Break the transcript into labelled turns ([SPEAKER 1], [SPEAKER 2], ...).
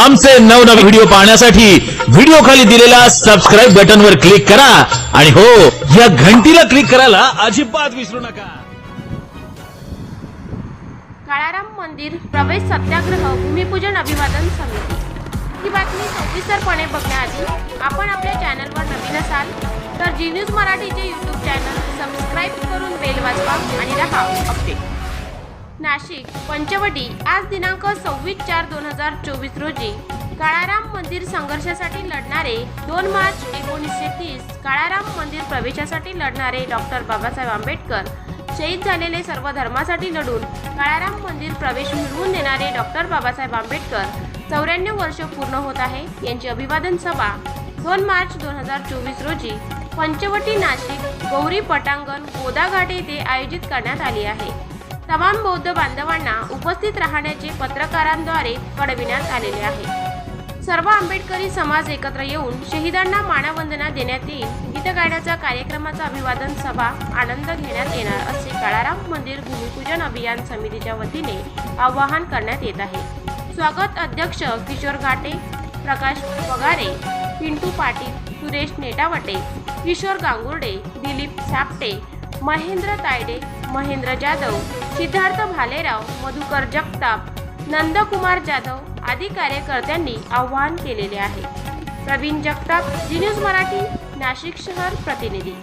[SPEAKER 1] आमचे नवनवे व्हिडिओ पाहण्यासाठी व्हिडिओ खाली दिलेल्या सबस्क्राईब बटनवर क्लिक करा. आणि हो या घंटीला क्लिक करायला अजिबात विसरू नका.
[SPEAKER 2] काळाराम मंदिर प्रवेश सत्याग्रह भूमिपूजन अभिवादन समिती. ही बातमी सविस्तरपणे बघण्याआधी आपण आपल्या चॅनलवर नवीन असाल तर जी न्यूज मराठीचे यूट्यूब चॅनल सबस्क्राईब करून बेल वाजवा आणि राहा. अपडेट नाशिक पंचवटी आज दिनांक सव्वीस चार दोन हजार चोवीस रोजी काळाराम मंदिर संघर्षासाठी लढणारे दोन मार्च एकोणीसशे तीस काळाराम मंदिर प्रवेशासाठी लढणारे डॉक्टर बाबासाहेब आंबेडकर शहीद झालेले सर्व धर्मासाठी लढून काळाराम मंदिर प्रवेश मिळवून देणारे डॉक्टर बाबासाहेब आंबेडकर चौऱ्याण्णव वर्ष पूर्ण होत आहे. यांची अभिवादन सभा दोन मार्च दोन हजार चोवीस रोजी पंचवटी नाशिक गौरी पटांगण गोदाघाट येथे आयोजित करण्यात आली आहे. तमाम बौद्ध बांधवांना उपस्थित राहण्याचे पत्रकारांद्वारे कळविण्यात आलेले आहे. सर्व आंबेडकरी समाज एकत्र येऊन शहीदांना मानवंदना देण्यात येईल. गीत गाण्याच्या कार्यक्रमाचा अभिवादन सभा आनंद घेण्यात येणार असे काळाराम मंदिर भूमिपूजन अभियान समितीच्या वतीने आवाहन करण्यात येत आहे. स्वागत अध्यक्ष किशोर घाटे प्रकाश पगारे पिंटू पाटील सुरेश नेटावटे किशोर गांगुर्डे दिलीप सापटे महेंद्र तायडे महेंद्र जाधव सिद्धार्थ भालेराव मधुकर जगताप नंदकुमार जाधव आदी कार्यकर्त्यांनी आवाहन केलेले आहे. प्रवीण जगताप जी न्यूज मराठी नाशिक शहर प्रतिनिधी.